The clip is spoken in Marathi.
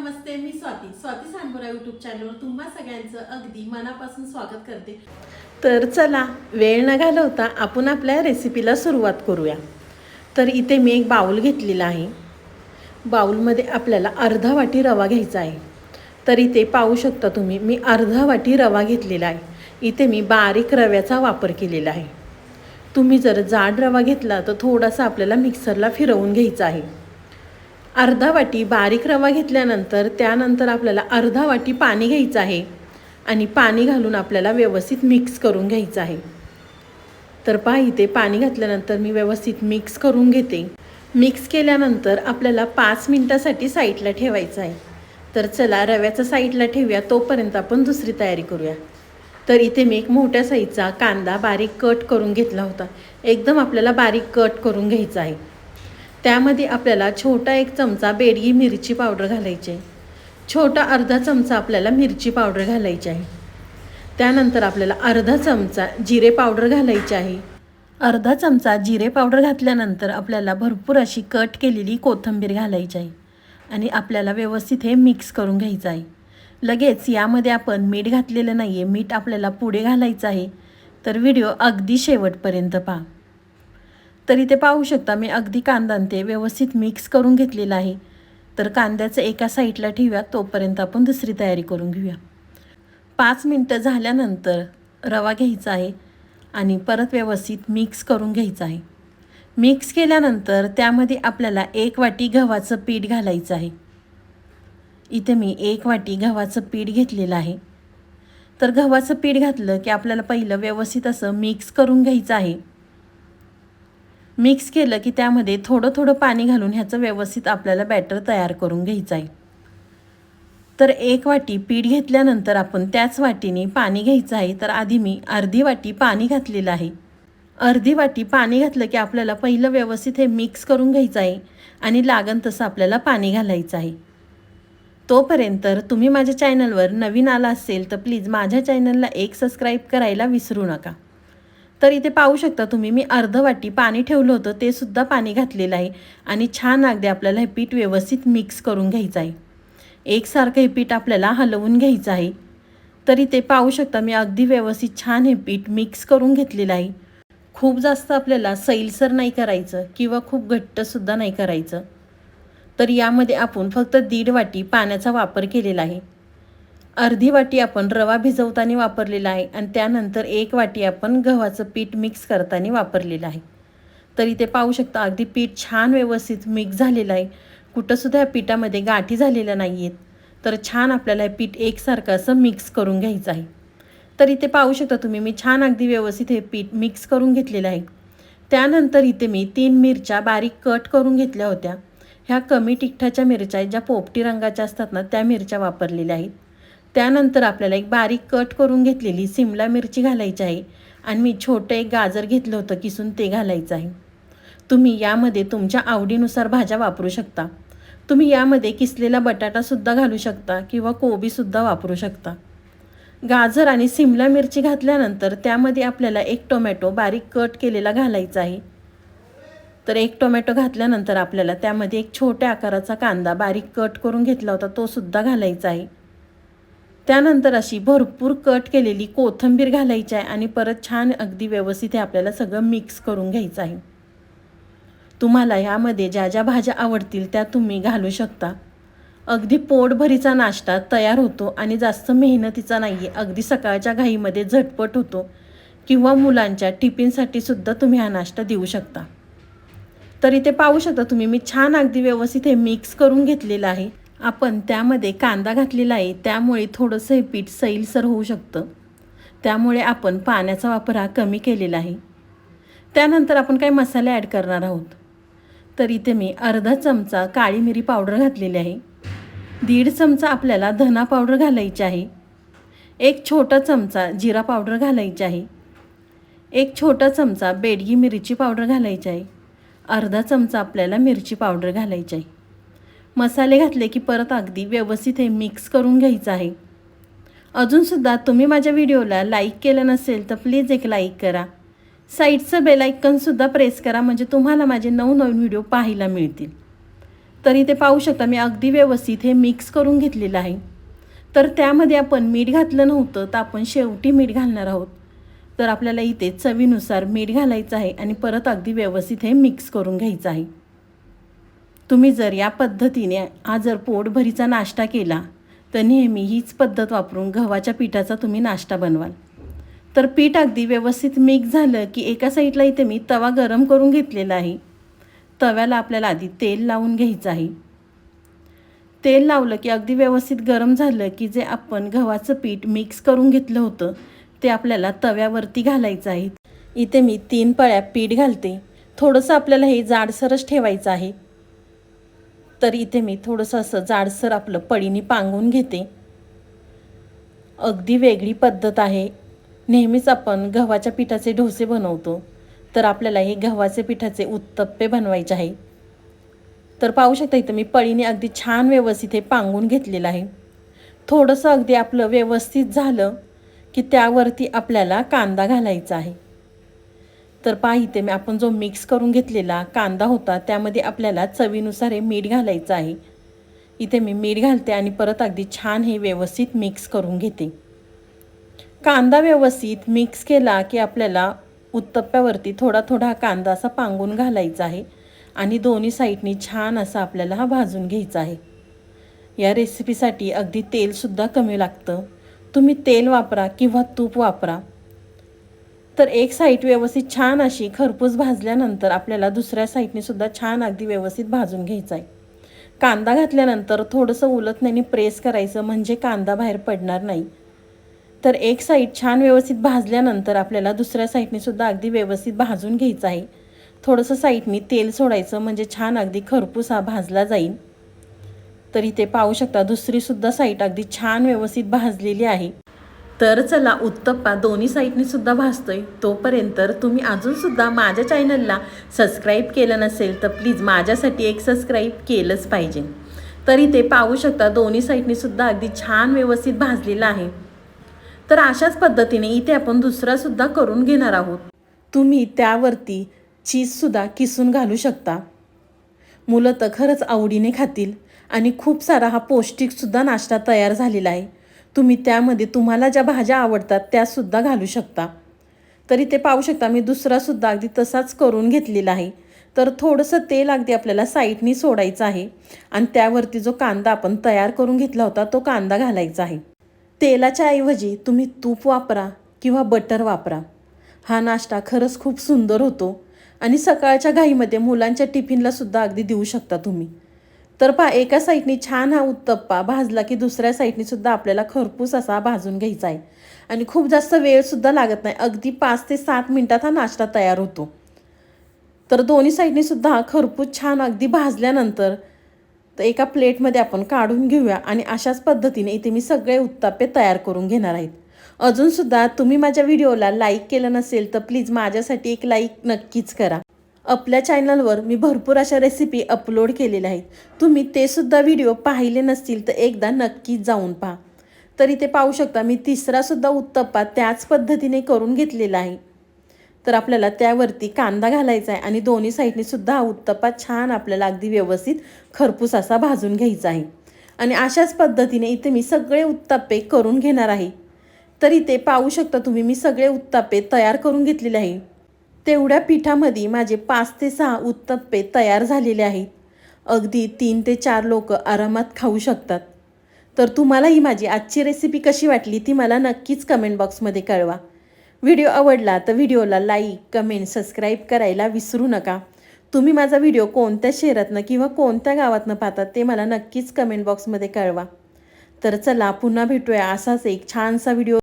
नमस्ते मी स्वाती. स्वाती सांबोरा युट्यूब चॅनलवर तुम्हा सगळ्यांचं अगदी मनापासून स्वागत करते. तर चला वेळ न घालवता आपण आपल्या रेसिपीला सुरुवात करूया. तर इथे मी एक बाऊल घेतलेला आहे. बाऊलमध्ये आपल्याला अर्धा वाटी रवा घ्यायचा आहे. तर इथे पाहू शकता तुम्ही मी अर्धा वाटी रवा घेतलेला आहे. इथे मी बारीक रव्याचा वापर केलेला आहे. तुम्ही जर जाड रवा घेतला तर थोडासा आपल्याला मिक्सरला फिरवून घ्यायचा आहे. अर्धा वाटी बारीक रवा घेतल्यानंतर त्यानंतर आपल्याला अर्धा वाटी पाणी घ्यायचं आहे आणि पाणी घालून आपल्याला व्यवस्थित मिक्स करून घ्यायचं आहे. तर पहा इथे पाणी घातल्यानंतर मी व्यवस्थित मिक्स करून घेते. मिक्स केल्यानंतर आपल्याला पाच मिनटासाठी साईडला ठेवायचं आहे. तर चला रव्याचा साईडला ठेवूया तोपर्यंत आपण दुसरी तयारी करूया. तर इथे मी एक मोठ्या साईजचा कांदा बारीक कट करून घेतला होता. एकदम आपल्याला बारीक कट करून घ्यायचा आहे. त्यामध्ये आपल्याला छोटा एक चमचा बेडगी मिरची पावडर घालायची आहे. छोटा अर्धा चमचा आपल्याला मिरची पावडर घालायची आहे. त्यानंतर आपल्याला अर्धा चमचा जिरे पावडर घालायची आहे. अर्धा चमचा जिरे पावडर घातल्यानंतर आपल्याला भरपूर अशी कट केलेली कोथिंबीर घालायची आहे. आणि आपल्याला व्यवस्थित हे मिक्स करून घ्यायचं आहे. लगेच यामध्ये आपण मीठ घातलेलं नाही आहे मीठ आपल्याला पुढे घालायचं आहे. तर व्हिडिओ अगदी शेवटपर्यंत पहा. तर इथे पाहू शकता मी अगदी कांदा ते व्यवस्थित मिक्स करून घेतलेलं आहे. तर कांद्याचं एका साईडला ठेवूया तोपर्यंत आपण दुसरी तयारी करून घेऊया. पाच मिनटं झाल्यानंतर रवा घ्यायचा आहे आणि परत व्यवस्थित मिक्स करून घ्यायचं आहे. मिक्स केल्यानंतर त्यामध्ये आपल्याला एक वाटी गव्हाचं पीठ घालायचं आहे. इथे मी एक वाटी गव्हाचं पीठ घेतलेलं आहे. तर गव्हाचं पीठ घातलं की आपल्याला पहिलं व्यवस्थित असं मिक्स करून घ्यायचं आहे. मिक्स केलं की त्यामध्ये थोडं थोडं पाणी घालून ह्याचं व्यवस्थित आपल्याला बॅटर तयार करून घ्यायचं आहे. तर एक वाटी पीठ घेतल्यानंतर आपण त्याच वाटीने पाणी घ्यायचं आहे. तर आधी मी अर्धी वाटी पाणी घातलेलं आहे. अर्धी वाटी पाणी घातलं की आपल्याला पहिलं व्यवस्थित हे मिक्स करून घ्यायचं आहे आणि लागन तसं आपल्याला पाणी घालायचं आहे. तोपर्यंत तुम्ही माझ्या चॅनलवर नवीन आला असेल तर प्लीज माझ्या चॅनलला एक सबस्क्राईब करायला विसरू नका. तर इथे पाहू शकता तुम्ही मी अर्ध वाटी पाणी ठेवलं होतं ते सुद्धा पाणी घातलेलं आहे. आणि छान अगदी आपल्याला हे पीठ व्यवस्थित मिक्स करून घ्यायचं आहे. एकसारखं हे पीठ आपल्याला हलवून घ्यायचं आहे. तर इथे पाहू शकता मी अगदी व्यवस्थित छान हे पीठ मिक्स करून घेतलेलं आहे. खूप जास्त आपल्याला सैलसर नाही करायचं किंवा खूप घट्टसुद्धा नाही करायचं. तर यामध्ये आपण फक्त दीड वाटी पाण्याचा वापर केलेला आहे. अर्धी वाटी आपण रवा भिजवताना वापरलेला आहे आणि त्यानंतर एक वाटी आपण गव्हाचं पीठ मिक्स करताना वापरलेलं आहे. तर इथे पाहू शकता अगदी पीठ छान व्यवस्थित मिक्स झालेलं आहे. कुठंसुद्धा या पिठामध्ये गाठी झालेल्या नाही आहेत तर छान आपल्याला हे पीठ एकसारखं असं मिक्स करून घ्यायचं आहे. तर इथे पाहू शकता तुम्ही मी छान अगदी व्यवस्थित हे पीठ मिक्स करून घेतलेलं आहे. त्यानंतर इथे मी तीन मिरच्या बारीक कट करून घेतल्या होत्या. ह्या कमी तिखटाच्या मिरच्या आहेत ज्या पोपटी रंगाच्या असतात ना त्या मिरच्या वापरलेल्या आहेत. त्यानंतर आपल्याला एक बारीक कट करून घेतलेली सिमला मिरची घालायची आहे. आणि मी छोटं एक गाजर घेतलं होतं किसून ते घालायचं आहे. तुम्ही यामध्ये तुमच्या आवडीनुसार भाज्या वापरू शकता. तुम्ही यामध्ये किसलेला बटाटासुद्धा घालू शकता किंवा कोबीसुद्धा वापरू शकता. गाजर आणि सिमला मिरची घातल्यानंतर त्यामध्ये आपल्याला एक टोमॅटो बारीक कट केलेला घालायचा आहे. तर एक टोमॅटो घातल्यानंतर आपल्याला त्यामध्ये एक छोट्या आकाराचा कांदा बारीक कट करून घेतला होता तो सुद्धा घालायचा आहे. त्यानंतर अशी भरपूर कट केलेली कोथिंबीर घालायची आहे आणि परत छान अगदी व्यवस्थित हे आपल्याला सगळं मिक्स करून घ्यायचं आहे. तुम्हाला ह्यामध्ये ज्या ज्या भाज्या आवडतील त्या तुम्ही घालू शकता. अगदी पोटभरीचा नाश्ता तयार होतो आणि जास्त मेहनतीचा नाही आहे अगदी सकाळच्या घाईमध्ये झटपट होतो किंवा मुलांच्या टिफिनसाठी सुद्धा तुम्ही हा नाश्ता देऊ शकता. तर इथे पाहू शकता तुम्ही मी छान अगदी व्यवस्थित हे मिक्स करून घेतलेलं आहे. आपण त्यामध्ये कांदा घातलेला आहे त्यामुळे थोडंसं हे पीठ सैलसर होऊ शकतं. त्यामुळे आपण पाण्याचा वापर हा कमी केलेला आहे. त्यानंतर आपण काही मसाले ॲड करणार आहोत. तर इथे मी अर्धा चमचा काळी मिरी पावडर घातलेली आहे. दीड चमचा आपल्याला धना पावडर घालायची आहे. एक छोटा चमचा जिरा पावडर घालायची आहे. एक छोटा चमचा बेडगी मिरची पावडर घालायची आहे. अर्धा चमचा आपल्याला मिरची पावडर घालायची आहे. मसाले घातले की परत अगदी व्यवस्थित हे मिक्स करून घ्यायचं आहे. अजूनसुद्धा तुम्ही माझ्या व्हिडिओला लाईक केलं नसेल तर प्लीज एक लाईक करा. साईडचं बेलायकनसुद्धा प्रेस करा म्हणजे तुम्हाला माझे नवनवीन व्हिडिओ पाहायला मिळतील. तर इथे पाहू शकता मी अगदी व्यवस्थित हे मिक्स करून घेतलेलं आहे. तर त्यामध्ये आपण मीठ घातलं नव्हतं तर आपण शेवटी मीठ घालणार आहोत. तर आपल्याला इथे चवीनुसार मीठ घालायचं आहे आणि परत अगदी व्यवस्थित हे मिक्स करून घ्यायचं आहे. तुम्ही जर या पद्धतीने आज जर पोटभरीचा नाश्ता केला तर नेहमी हीच पद्धत वापरून गव्हाच्या पिठाचा तुम्ही नाश्ता बनवाल. तर पीठ अगदी व्यवस्थित मिक्स झालं की एका साईडला इथे मी तवा गरम करून घेतलेला आहे. तव्याला आपल्याला आधी तेल लावून घ्यायचं आहे. तेल लावलं की अगदी व्यवस्थित गरम झालं की जे आपण गव्हाचं पीठ मिक्स करून घेतलं होतं ते आपल्याला तव्यावरती घालायचं आहे. इथे मी तीन पळ्या पीठ घालते. थोडंसं आपल्याला हे जाडसरच ठेवायचं आहे. तर इथे मी थोडंसं असं जाडसर आपलं पळीनी पांगून घेते. अगदी वेगळी पद्धत आहे. नेहमीच आपण गव्हाच्या पिठाचे डोसे बनवतो. तर आपल्याला हे गव्हाचे पिठाचे उत्तप्पे बनवायचे आहे. तर पाहू शकता इथं मी पळीने अगदी छान व्यवस्थित हे पांगून घेतलेलं आहे. थोडंसं अगदी आपलं व्यवस्थित झालं की त्यावरती आपल्याला कांदा घालायचा आहे. तर पहा इथे मी आपण जो मिक्स करून घेतलेला कांदा होता त्यामध्ये आपल्याला चवीनुसार हे मीठ घालायचं आहे. इथे मी मीठ घालते आणि परत अगदी छान हे व्यवस्थित मिक्स करून घेते. कांदा व्यवस्थित मिक्स केला की आपल्याला उत्तप्प्यावरती थोडा थोडा कांदा असा पांगून घालायचा आहे आणि दोन्ही साईडनी छान असा आपल्याला हा भाजून घ्यायचा आहे. या रेसिपीसाठी अगदी तेलसुद्धा कमी लागतं. तुम्ही तेल वापरा किंवा तूप वापरा. तर एक साईड व्यवस्थित छान अशी खरपूस भाजल्यानंतर आपल्याला दुसऱ्या साईडने सुद्धा छान अगदी व्यवस्थित भाजून घ्यायचा आहे. कांदा घातल्यानंतर थोडंसं उलटण्याने प्रेस करायचं म्हणजे कांदा बाहेर पडणार नाही. तर एक साईड छान व्यवस्थित भाजल्यानंतर आपल्याला दुसऱ्या साईडने सुद्धा अगदी व्यवस्थित भाजून घ्यायचं आहे. थोडंसं साईटनी तेल सोडायचं म्हणजे छान अगदी खरपूस हा भाजला जाईल. तर इथे पाहू शकता दुसरीसुद्धा साईट अगदी छान व्यवस्थित भाजलेली आहे. तर चला उत्तप्पा दोन्ही साईडनी सुद्धा आहे तोपर्यंत तुम्ही अजूनसुद्धा माझ्या चॅनलला सबस्क्राईब केलं नसेल तर प्लीज माझ्यासाठी एक सबस्क्राईब केलंच पाहिजे. तरी ते पाहू शकता दोन्ही साईडनी सुद्धा अगदी छान व्यवस्थित भाजलेलं आहे. तर अशाच पद्धतीने इथे आपण दुसरासुद्धा करून घेणार आहोत. तुम्ही त्यावरती चीजसुद्धा किसून घालू शकता. मुलं तर खरंच आवडीने खातील आणि खूप सारा हा पौष्टिकसुद्धा नाश्ता तयार झालेला आहे. तुम्ही त्यामध्ये तुम्हाला ज्या भाज्या आवडतात त्यासुद्धा घालू शकता. तरी ते पाहू शकता मी दुसरासुद्धा अगदी तसाच करून घेतलेला आहे. तर थोडंसं तेल अगदी आपल्याला साईडनी सोडायचं आहे आणि त्यावरती जो कांदा आपण तयार करून घेतला होता तो कांदा घालायचा आहे. तेलाच्या ऐवजी तुम्ही तूप वापरा किंवा बटर वापरा. हा नाश्ता खरंच खूप सुंदर होतो आणि सकाळच्या घाईमध्ये मुलांच्या टिफिनलासुद्धा अगदी देऊ शकता तुम्ही. तर पहा एका साईडनी छान हा उत्तप्पा भाजला की दुसऱ्या साईडनी सुद्धा आपल्याला खरपूस असा भाजून घ्यायचा आहे. आणि खूप जास्त वेळसुद्धा लागत नाही. अगदी पाच ते सात मिनटात हा नाश्ता तयार होतो. तर दोन्ही साईडनी सुद्धा खरपूस छान अगदी भाजल्यानंतर तर एका प्लेटमध्ये आपण काढून घेऊया आणि अशाच पद्धतीने इथे मी सगळे उत्तापे तयार करून घेणार आहेत. अजूनसुद्धा तुम्ही माझ्या व्हिडिओला लाईक केलं नसेल तर प्लीज माझ्यासाठी एक लाईक नक्कीच करा. आपल्या चॅनलवर मी भरपूर अशा रेसिपी अपलोड केलेल्या आहेत. तुम्ही ते सुद्धा व्हिडिओ पाहिले नसतील तर एकदा नक्कीच जाऊन पहा. तरी ते पाहू शकता मी तिसरासुद्धा उत्तप्पा त्याच पद्धतीने करून घेतलेला आहे. तर आपल्याला त्यावरती कांदा घालायचा आहे आणि दोन्ही साईडने सुद्धा हा उत्तप्पा छान आपल्याला अगदी व्यवस्थित खरपूस असा भाजून घ्यायचा आहे. आणि अशाच पद्धतीने इथे मी सगळे उत्तापे करून घेणार आहे. तर इथे पाहू शकता तुम्ही मी सगळे उत्तापे तयार करून घेतलेले आहे. तेवढ्या पिठामध्ये माझे पाच ते सहा उत्तप्पे तयार झालेले आहेत. अगदी तीन ते चार लोक आरामात खाऊ शकतात. तर तुम्हाला ही माझी आजची रेसिपी कशी वाटली ती मला नक्कीच कमेंट बॉक्समध्ये कळवा. व्हिडिओ आवडला तर व्हिडिओला लाईक कमेंट सबस्क्राईब करायला विसरू नका. तुम्ही माझा व्हिडिओ कोणत्या शहरातनं किंवा कोणत्या गावातनं पाहतात ते मला नक्कीच कमेंट बॉक्समध्ये कळवा. तर चला पुन्हा भेटूया असाच एक छानसा व्हिडिओ